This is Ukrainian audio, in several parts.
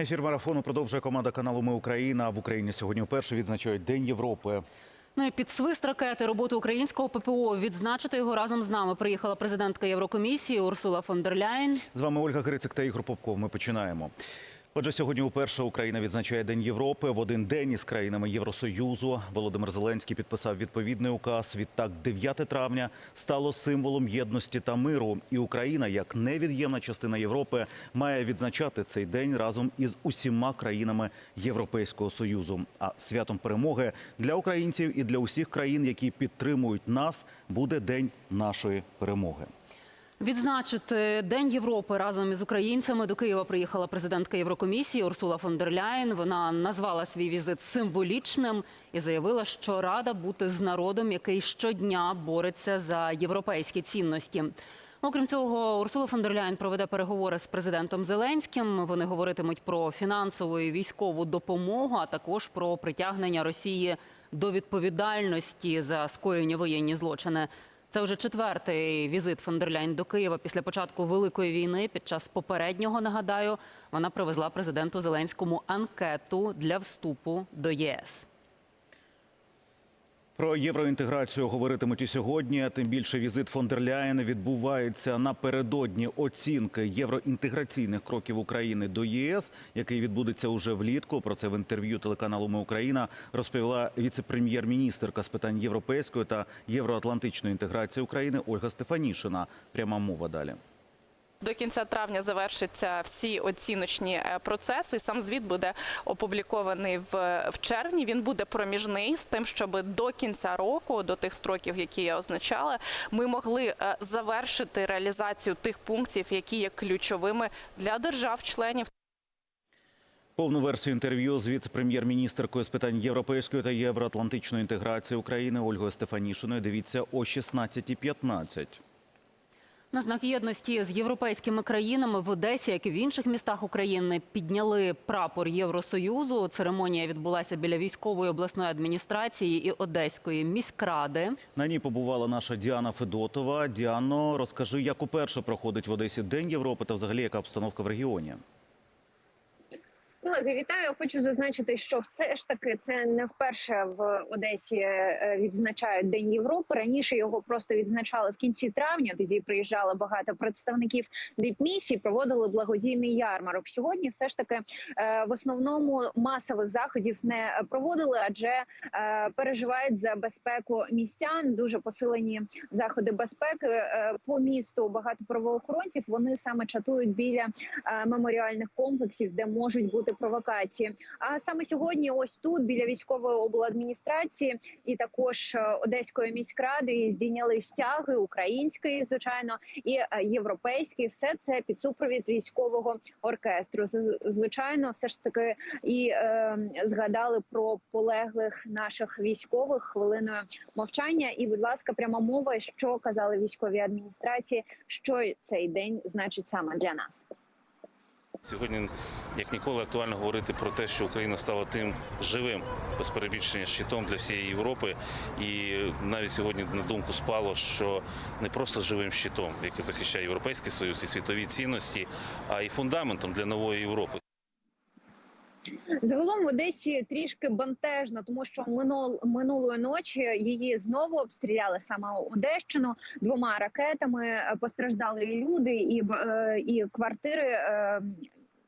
Ефір марафону продовжує команда каналу Ми Україна. В Україні сьогодні вперше відзначають День Європи. Ну і під свист ракети роботу українського ППО відзначити його разом з нами приїхала президентка Єврокомісії Урсула фон дер Ляйн. З вами Ольга Грицик та Ігор Попков. Ми починаємо. Отже, сьогодні вперше Україна відзначає День Європи. В один день із країнами Євросоюзу Володимир Зеленський підписав відповідний указ. Відтак, 9 травня стало символом єдності та миру. І Україна, як невід'ємна частина Європи, має відзначати цей день разом із усіма країнами Європейського союзу. А святом перемоги для українців і для усіх країн, які підтримують нас, буде день нашої перемоги. Відзначити День Європи разом із українцями до Києва приїхала президентка Єврокомісії Урсула фон дер Ляєн. Вона назвала свій візит символічним і заявила, що рада бути з народом, який щодня бореться за європейські цінності. Окрім цього, Урсула фон дер Ляєн проведе переговори з президентом Зеленським. Вони говоритимуть про фінансову і військову допомогу, а також про притягнення Росії до відповідальності за скоєні воєнні злочини. Це вже четвертий візит фон дер Ляйн до Києва після початку великої війни. Під час попереднього нагадаю, вона привезла президенту Зеленському анкету для вступу до ЄС. Про євроінтеграцію говоритимуть і сьогодні. Тим більше візит фон дер Ляєн відбувається напередодні оцінки євроінтеграційних кроків України до ЄС, який відбудеться уже влітку. Про це в інтерв'ю телеканалу Ми Україна розповіла віце-прем'єр-міністерка з питань європейської та євроатлантичної інтеграції України Ольга Стефанішина. Пряма мова далі. До кінця травня завершаться всі оціночні е, процеси. Сам звіт буде опублікований в, червні. Він буде проміжний з тим, щоб до кінця року, до тих строків, які я означала, ми могли е, завершити реалізацію тих пунктів, які є ключовими для держав-членів. Повну версію інтерв'ю з віце-прем'єр-міністеркою з питань європейської та євроатлантичної інтеграції України Ольгою Стефанішиною. Дивіться о 16.15. На знак єдності з європейськими країнами в Одесі, як і в інших містах України, підняли прапор Євросоюзу. Церемонія відбулася біля військової обласної адміністрації і Одеської міськради. На ній побувала наша Діана Федотова. Діано, розкажи, як уперше проходить в Одесі День Європи та взагалі яка обстановка в регіоні? Колеги, вітаю. Хочу зазначити, що все ж таки це не вперше в Одесі е, відзначають День Європи. Раніше його просто відзначали в кінці травня. Тоді приїжджало багато представників дипмісій, проводили благодійний ярмарок. Сьогодні все ж таки е, в основному масових заходів не проводили, адже е, переживають за безпеку містян. Дуже посилені заходи безпеки по місту. Багато правоохоронців вони саме чатують біля меморіальних комплексів, де можуть бути провокації. А саме сьогодні, ось тут, біля військової обладміністрації і також е, одеської міськради, здійняли стяги української, звичайно, і е, європейські. Все це під супровід військового оркестру. Звичайно, все ж таки і е, згадали про полеглих наших військових хвилиною мовчання. І, будь ласка, пряма мова, що казали військові адміністрації, що цей день значить саме для нас. Сьогодні, як ніколи, актуально говорити про те, що Україна стала тим живим, без перебільшення щитом для всієї Європи. І навіть сьогодні на думку спало, що не просто живим щитом, який захищає Європейський Союз і світові цінності, а й фундаментом для нової Європи. Загалом в Одесі трішки бантежно, тому що минул, минулої ночі її знову обстріляли саме Одещину двома ракетами. Е, Постраждали і люди, і е, і квартири.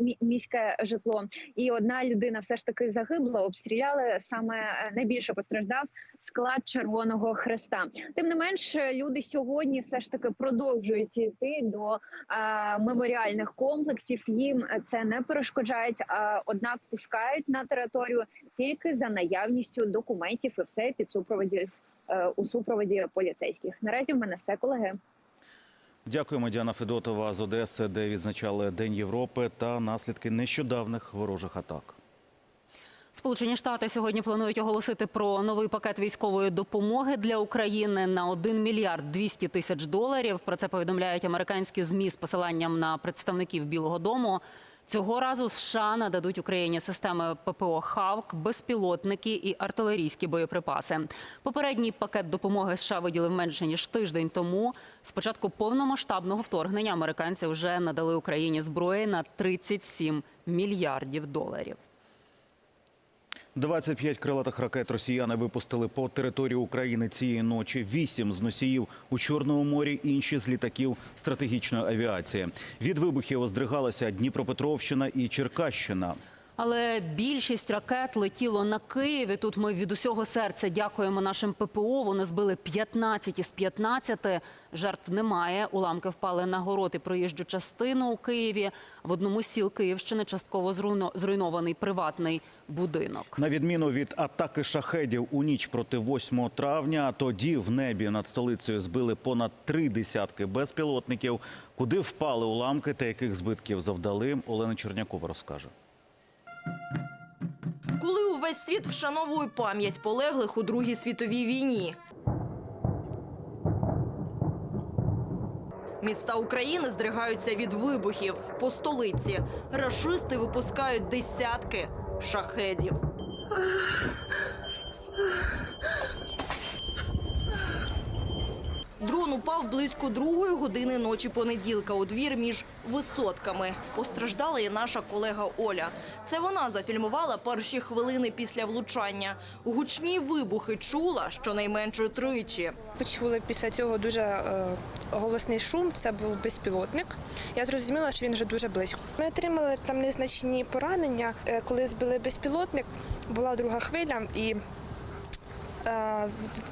Е, Міське житло, і одна людина все ж таки загибла. Обстріляли саме е, найбільше постраждав склад Червоного Хреста. Тим не менш, люди сьогодні все ж таки продовжують йти до е, меморіальних комплексів. Їм це не перешкоджають, а однак пускають на територію тільки за наявністю документів і все під супроводі е, у супроводі поліцейських. Наразі в мене все колеги. Дякуємо, Діана Федотова з Одеси, де відзначали День Європи та наслідки нещодавних ворожих атак. Сполучені Штати сьогодні планують оголосити про новий пакет військової допомоги для України на 1 мільярд 200 тисяч доларів. Про це повідомляють американські змі з посиланням на представників Білого Дому. Цього разу США нададуть Україні системи ППО «Хавк», безпілотники і артилерійські боєприпаси. Попередній пакет допомоги США виділив менше ніж тиждень тому. З початку повномасштабного вторгнення американці вже надали Україні зброї на 37 мільярдів доларів. 25 крилатих ракет росіяни випустили по території України цієї ночі. Вісім з носіїв у Чорному морі, інші з літаків стратегічної авіації. Від вибухів оздригалася Дніпропетровщина і Черкащина. Але більшість ракет летіло на Київ. І Тут ми від усього серця дякуємо нашим ППО. Вони збили 15 із 15. Жертв немає. Уламки впали на город і проїжджу частину у Києві. В одному з сіл Київщини частково зруйно- зруйнований приватний будинок. На відміну від атаки шахедів у ніч проти 8 травня, тоді в небі над столицею збили понад три десятки безпілотників. Куди впали уламки та яких збитків завдали, Олена Чернякова розкаже. Коли увесь світ вшановує пам'ять полеглих у Другій світовій війні. Міста України здригаються від вибухів. По столиці рашисти випускають десятки шахедів. Дрон упав близько другої години ночі понеділка у двір між висотками. Постраждала і наша колега Оля. Це вона зафільмувала перші хвилини після влучання. Гучні вибухи чула щонайменше тричі. Почули після цього дуже е, голосний шум. Це був безпілотник. Я зрозуміла, що він вже дуже близько. Ми отримали там незначні поранення. Е, коли збили безпілотник, була друга хвиля, і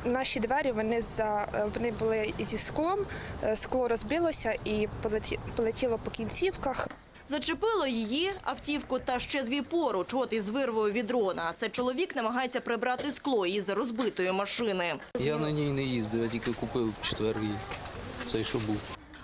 наші двері вони за е, вони були зі склом. Е, Скло розбилося і полеті- полетіло по кінцівках. Зачепило її автівку та ще дві поруч, от із вирвою від дрона. Це чоловік намагається прибрати скло із розбитої машини. Я на ній не їздив, я тільки купив четвертий, цей що був.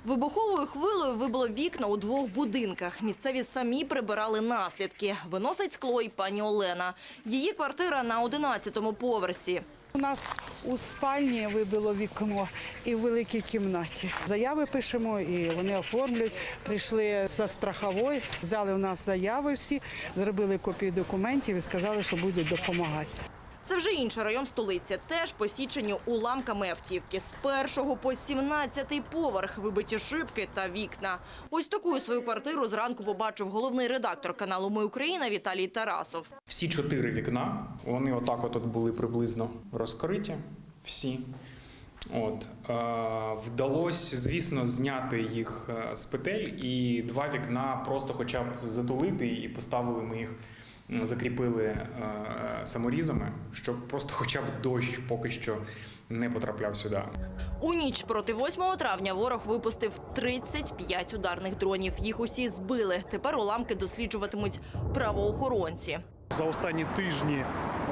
Вибуховою хвилею вибило вікна у двох будинках. Місцеві самі прибирали наслідки. Виносить скло і пані Олена. Її квартира на 11-му поверсі. У нас у спальні вибило вікно і в великій кімнаті. Заяви пишемо і вони оформлюють. Прийшли за страховою, взяли у нас заяви всі, зробили копії документів і сказали, що будуть допомагати. Це вже інший район столиці. Теж посічені уламками автівки. З першого по 17-й поверх вибиті шибки та вікна. Ось таку свою квартиру зранку побачив головний редактор каналу Ми Україна Віталій Тарасов. Всі чотири вікна, вони отак от були приблизно розкриті. Всі. От, е, вдалося, звісно, зняти їх е, з петель, і два вікна просто хоча б затулити, і поставили ми їх, закріпили е, саморізами, щоб просто хоча б дощ поки що не потрапляв сюди. У ніч проти 8 травня ворог випустив 35 ударних дронів. Їх усі збили. Тепер уламки досліджуватимуть правоохоронці. За останні тижні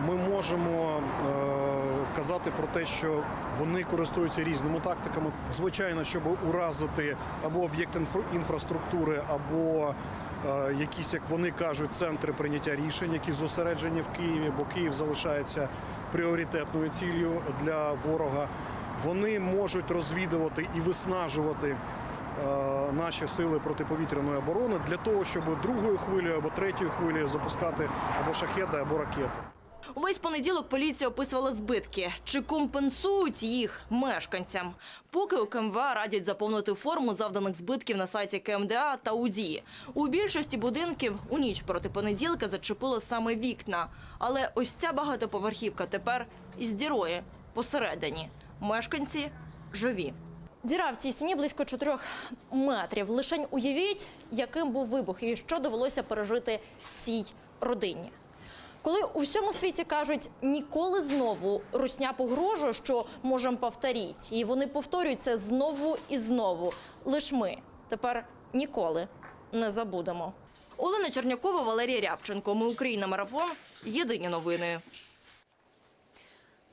ми можемо е, казати про те, що вони користуються різними тактиками. Звичайно, щоб уразити або об'єкт інфра- інфраструктури, або якісь, як вони кажуть, центри прийняття рішень, які зосереджені в Києві, бо Київ залишається пріоритетною ціллю для ворога. Вони можуть розвідувати і виснажувати е, наші сили протиповітряної оборони для того, щоб другою хвилею або третьою хвилею запускати або шахеди, або ракети. Увесь понеділок поліція описувала збитки. Чи компенсують їх мешканцям? Поки у КМВА радять заповнити форму завданих збитків на сайті КМДА та УДІ. У більшості будинків у ніч проти понеділка зачепило саме вікна. Але ось ця багатоповерхівка тепер із дірою посередині. Мешканці живі. Діра в цій стіні близько 4 метрів. Лишень уявіть, яким був вибух і що довелося пережити цій родині. Коли у всьому світі кажуть ніколи знову русня погрожує, що можемо повторити, і вони повторюють це знову і знову. Лиш ми тепер ніколи не забудемо. Олена Чернякова, Валерій Рябченко. Ми Україна. Марафон. Єдині новини.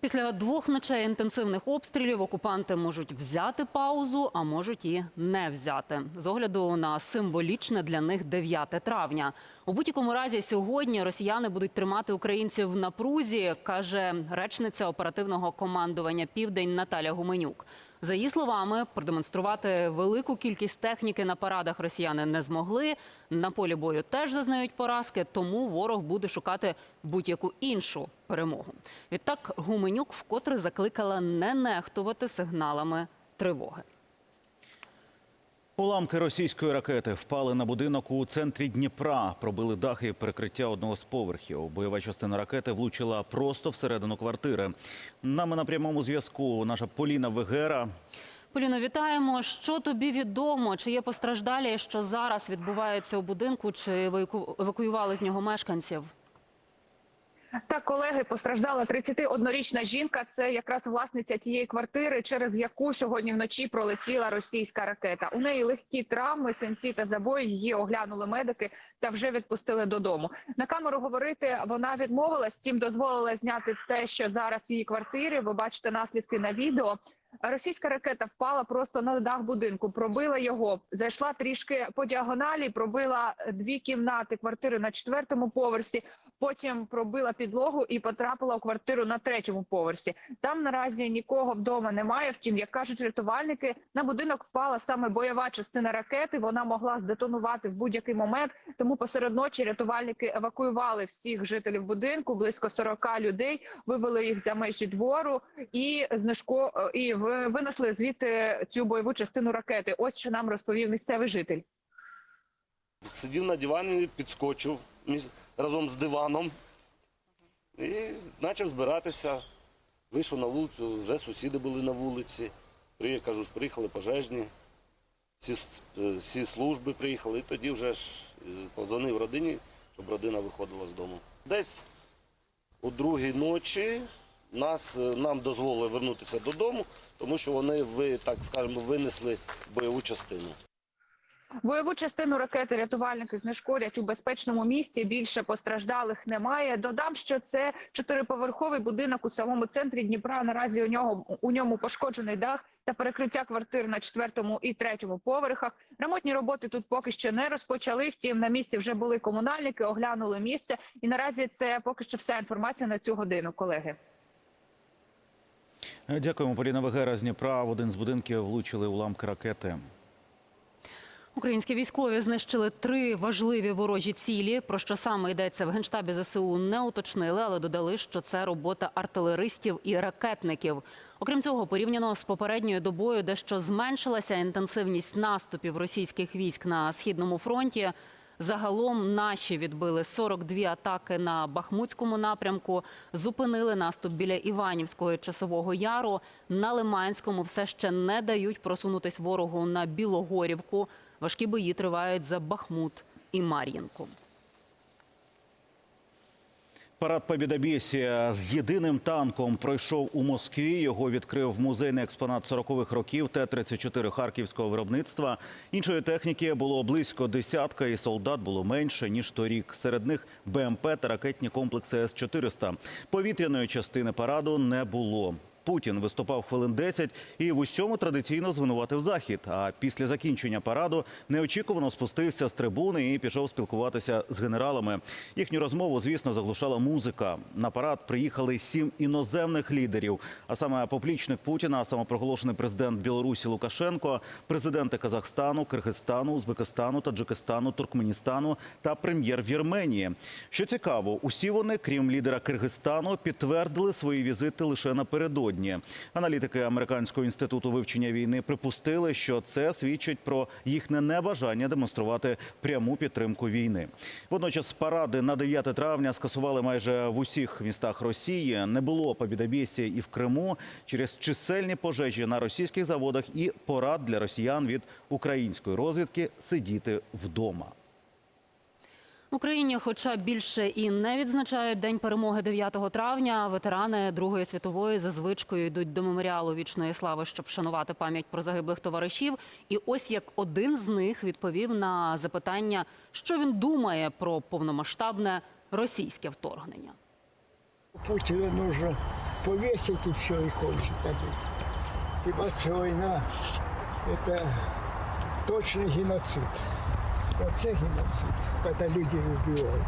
Після двох ночей інтенсивних обстрілів окупанти можуть взяти паузу, а можуть і не взяти. З огляду на символічне для них 9 травня. У будь-якому разі сьогодні росіяни будуть тримати українців в напрузі, каже речниця оперативного командування Південь Наталя Гуменюк. За її словами, продемонструвати велику кількість техніки на парадах росіяни не змогли. На полі бою теж зазнають поразки, тому ворог буде шукати будь-яку іншу перемогу. Відтак Гуменюк вкотре закликала не нехтувати сигналами тривоги. Уламки російської ракети впали на будинок у центрі Дніпра, пробили дахи перекриття одного з поверхів. Бойова частина ракети влучила просто всередину квартири. Нами на прямому зв'язку наша Поліна Вегера. Поліно, вітаємо. Що тобі відомо? Чи є постраждалі, що зараз відбувається у будинку? Чи еваку- евакуювали з нього мешканців? Так, колеги, постраждала 31-річна жінка. Це якраз власниця тієї квартири, через яку сьогодні вночі пролетіла російська ракета. У неї легкі травми, синці та забої. Її оглянули медики та вже відпустили додому. На камеру говорити вона відмовилась. Тім дозволила зняти те, що зараз в її квартирі. Ви бачите наслідки на відео. Російська ракета впала просто на дах будинку, пробила його, зайшла трішки по діагоналі, пробила дві кімнати квартири на четвертому поверсі. Потім пробила підлогу і потрапила у квартиру на третьому поверсі. Там наразі нікого вдома немає. Втім, як кажуть рятувальники, на будинок впала саме бойова частина ракети. Вона могла здетонувати в будь-який момент. Тому посеред ночі рятувальники евакуювали всіх жителів будинку, близько 40 людей, вивели їх за межі двору і знижко і винесли звідти цю бойову частину ракети. Ось що нам розповів місцевий житель. Сидів на дивані, підскочив разом з диваном і почав збиратися. Вийшов на вулицю, вже сусіди були на вулиці. При, кажу ж, приїхали пожежні, всі, е, всі служби приїхали, і тоді вже ж е, позвонив родині, щоб родина виходила з дому. Десь у другій ночі нас, е, нам дозволили вернутися додому, тому що вони, ви, так скажемо, винесли бойову частину. Бойову частину ракети рятувальники знешкодять у безпечному місці. Більше постраждалих немає. Додам, що це чотириповерховий будинок у самому центрі Дніпра. Наразі у нього у ньому пошкоджений дах та перекриття квартир на четвертому і третьому поверхах. Ремонтні роботи тут поки що не розпочали. Втім, на місці вже були комунальники, оглянули місце. І наразі це поки що вся інформація на цю годину, колеги. Дякуємо, Поліна Вегера з Дніпра. В один з будинків влучили уламки ракети. Українські військові знищили три важливі ворожі цілі. Про що саме йдеться в генштабі ЗСУ не уточнили, але додали, що це робота артилеристів і ракетників. Окрім цього, порівняно з попередньою добою, дещо зменшилася інтенсивність наступів російських військ на східному фронті. Загалом наші відбили 42 атаки на Бахмутському напрямку, зупинили наступ біля Іванівського Часового Яру. На Лиманському все ще не дають просунутись ворогу на Білогорівку. Важкі бої тривають за Бахмут і Мар'їнку. Парад Побєдобєсія з єдиним танком пройшов у Москві. Його відкрив музейний експонат 40-х років Т-34 харківського виробництва. Іншої техніки було близько десятка, і солдат було менше ніж торік. Серед них БМП та ракетні комплекси С-400. Повітряної частини параду не було. Путін виступав хвилин 10 і в усьому традиційно звинуватив захід. А після закінчення параду неочікувано спустився з трибуни і пішов спілкуватися з генералами. Їхню розмову, звісно, заглушала музика. На парад приїхали сім іноземних лідерів. А саме поплічник Путіна, самопроголошений президент Білорусі Лукашенко, президенти Казахстану, Киргизстану, Узбекистану, Таджикистану, Туркменістану та прем'єр Вірменії. Що цікаво, усі вони, крім лідера Киргизстану, підтвердили свої візити лише напередодні. Аналітики американського інституту вивчення війни припустили, що це свідчить про їхнє небажання демонструвати пряму підтримку війни. Водночас паради на 9 травня скасували майже в усіх містах Росії. Не було побідобєсія і в Криму через чисельні пожежі на російських заводах і порад для росіян від української розвідки сидіти вдома. В Україні, хоча більше і не відзначають День перемоги 9 травня, ветерани Другої світової за звичкою йдуть до меморіалу вічної слави, щоб вшанувати пам'ять про загиблих товаришів. І ось як один з них відповів на запитання, що він думає про повномасштабне російське вторгнення. Путина нужно повесить и все, и кончить опять. Ибо эта война – это точный геноцид. Вот это геноцид, когда людей убивают.